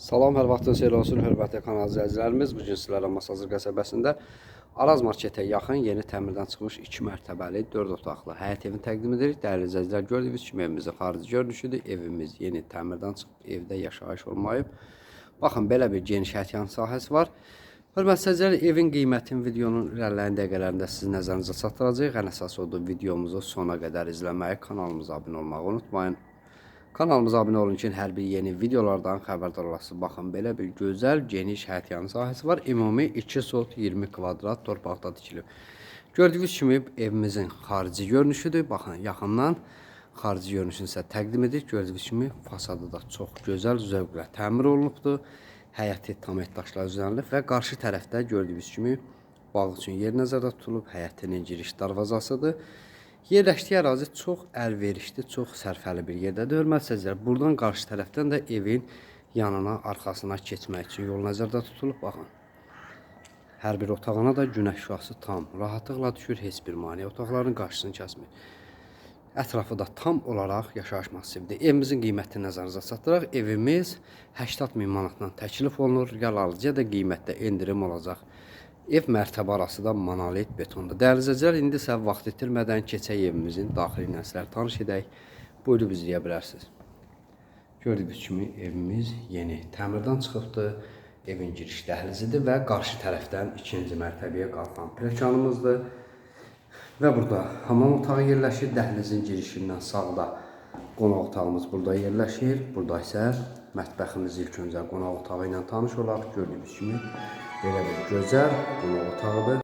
Salam, hər vaxtınız xeyir olsun, hörmətli kanal izləyicilərimiz. Bu gün sizlərə Masazır qəsəbəsində Araz marketə yaxın yeni təmirdən çıxmış 2 mərtəbəli 4 otaqlı həyət evini təqdim edirik. Dəyərli izləyicilər, gördüyünüz kimi evimizin xarici görünüşüdür. Evimiz yeni təmirdən çıxıb, evdə yaşayış olmayıb. Baxın, belə bir geniş həyət sahəsi var. Hörmətli izləyicilər, evin qiymətini videonun irəliləyən dəqiqələrində sizin nəzərinizə çatdıracağıq. Ən əsas odur videomuzu sona qədər izləməyi, kanalımıza abunə olmağı unutmayın. Kanalımıza abunə olun ki, hər bir yeni videolardan xəbərdar olasınız. Baxın, belə bir gözəl, geniş həyətyanı sahəsi var. Ümumi 2 sot 20 kvadrat torpaqda tikilib. Gördüyünüz kimi evimizin xarici görünüşüdür. Baxın, yaxından xarici görünüşünü sizə təqdim edik. Gördüyünüz kimi fasadı da çox gözəl, zövqlə təmir olunubdur. Həyəti tam etdaşlar düzənlib və qarşı tərəfdə gördüyünüz kimi bağ üçün yer nəzərdə tutulub. Həyətinin giriş darvazasıdır. Yerləşdiyi ərazi çox əlverişli, çox sərfəli bir yerdədir. Hörmətli sözlər, buradan qarşı tərəfdən də evin yanına, arxasına keçmək üçün yol nəzərdə tutulub. Baxın. Hər bir otağına da günəş şüası tam rahatlıqla düşür, heç bir maneə otaqların qarşısını kəsmir. Ətrafı da tam olaraq yaşayış massividir. Evimizin qiymətini nəzərinizə çatdıraq. Evimiz 80 min manatdan təklif olunur. Real alıcıya da qiymətdə endirim olacaq. Ev mərtəbə arası da monolit betondur. Dəyərli izləyicilər, indi isə vaxt itirmədən keçək evimizin daxili ilə sizlər tanış edək. Buyurub izləyə bilərsiniz. Gördüyünüz kimi evimiz yeni təmirdən çıxıbdır. Evin giriş dəhlizidir və qarşı tərəfdən ikinci mərtəbəyə qalxan pləkanımızdır. Və burada hamam otağı yerləşir. Dəhlizin girişindən sağda qonaq otağımız burada yerləşir. Burada isə mətbəximiz ilk öncə qonaq otağı ilə tanış olaq. Gördüyünüz kimi belə bir gözəl qonaq otağıdır.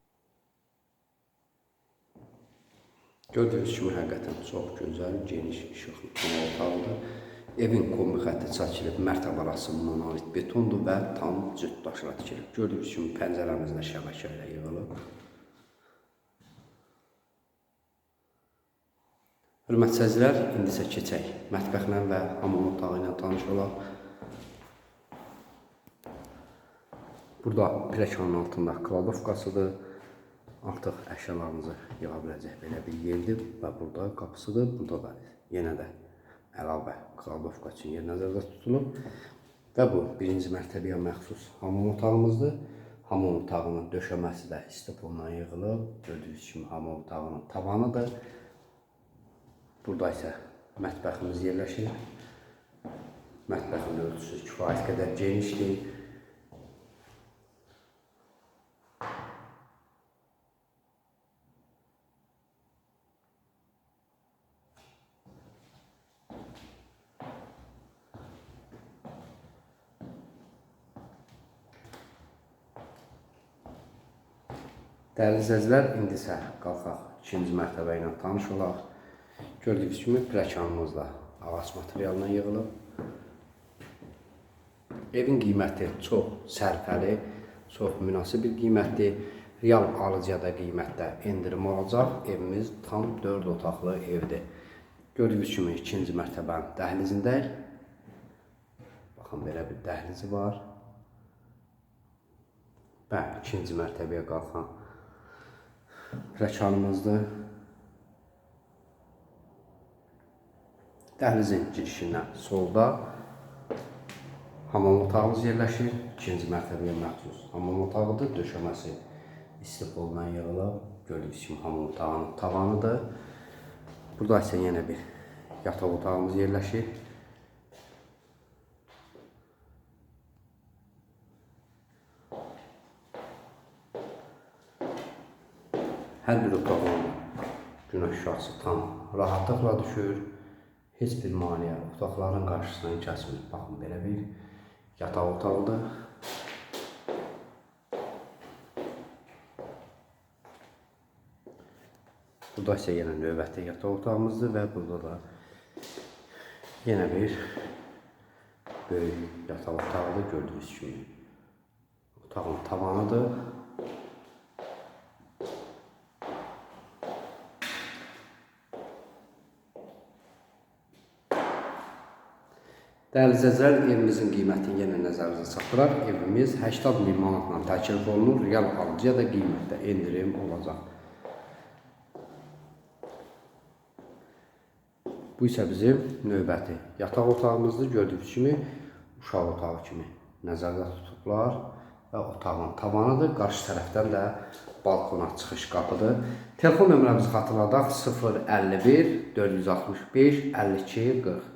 Gördüyünüz kimi həqiqətən çox gözəl, geniş, işıqlı qonaq otağıdır. Evin kombi xətti çəkilib, mərtəbə arası monolit betondur və tam cüt daşla tikilib. Gördüyünüz kimi pəncərəmiz də şəbəkə ilə yığılıb. Hörmətli sədrlər, indi isə keçək mətbəxlə və hamam otağı ilə tanış olaq. Burada pləkanın altında kladovkasıdır. Artıq əşyalarınızı yığa biləcək belə bir yerdir və burada qapısıdır. Burada da yenə də əlavə kladovka üçün yer nəzərdə tutulub. Və bu birinci mərtəbəyə məxsus hamam otağımızdır. Hamam otağının döşəməsi də istipondan yığılıb. Gördüyünüz kimi hamam otağının tavanıdır. Burada isə mətbəximiz yerləşir. Mətbəxin ölçüsü kifayət qədər genişdir. Dəyərli izləyicilər, indi isə qalxaq ikinci mərtəbə ilə tanış olaq. Gördüyünüz kimi pləkanımız da ağac materialından yığılıb. Evin qiyməti çox sərfəli, çox münasib bir qiymətdir. Real alıcıya da qiymətdə endirim olacaq. Evimiz tam 4 otaqlı evdir. Gördüyünüz kimi ikinci mərtəbənin dəhlizindəyik. Baxın, belə bir dəhlizi var. Və ikinci mərtəbəyə qalxan Rəkanımızdır. Dəhlizin girişindən solda hamam otağımız yerləşir. İkinci mərtəbəyə məxsus hamam otağıdır. Döşəməsi istiqboldan yığılıb. Gördüyünüz kimi hamam otağının tavanıdır. Burada isə yenə bir yataq otağımız yerləşir. Hər bir otağın günəş şüası tam rahatlıqla düşür. Heç bir maneə otaqların qarşısını kəsmir. Baxın, belə bir yataq otağıdır. Burada isə yenə növbəti yataq otağımızdır və burada da yenə bir böyük yataq otağıdır gördüyünüz kimi. Otağın tavanıdır. Dəyərli izləyicilər, evimizin qiymətini yenə nəzərinizə çatdıraq. Evimiz 80 min manatla təklif olunur. Real alıcıya da qiymətdə endirim olacaq. Bu isə bizim növbəti yataq otağımızdır. Gördüyünüz kimi uşaq otağı kimi nəzərdə tutublar və otağın tavanıdır. Qarşı tərəfdən də balkona çıxış qapıdır. Telefon nömrəmizi xatırladaq 051 465 52 40.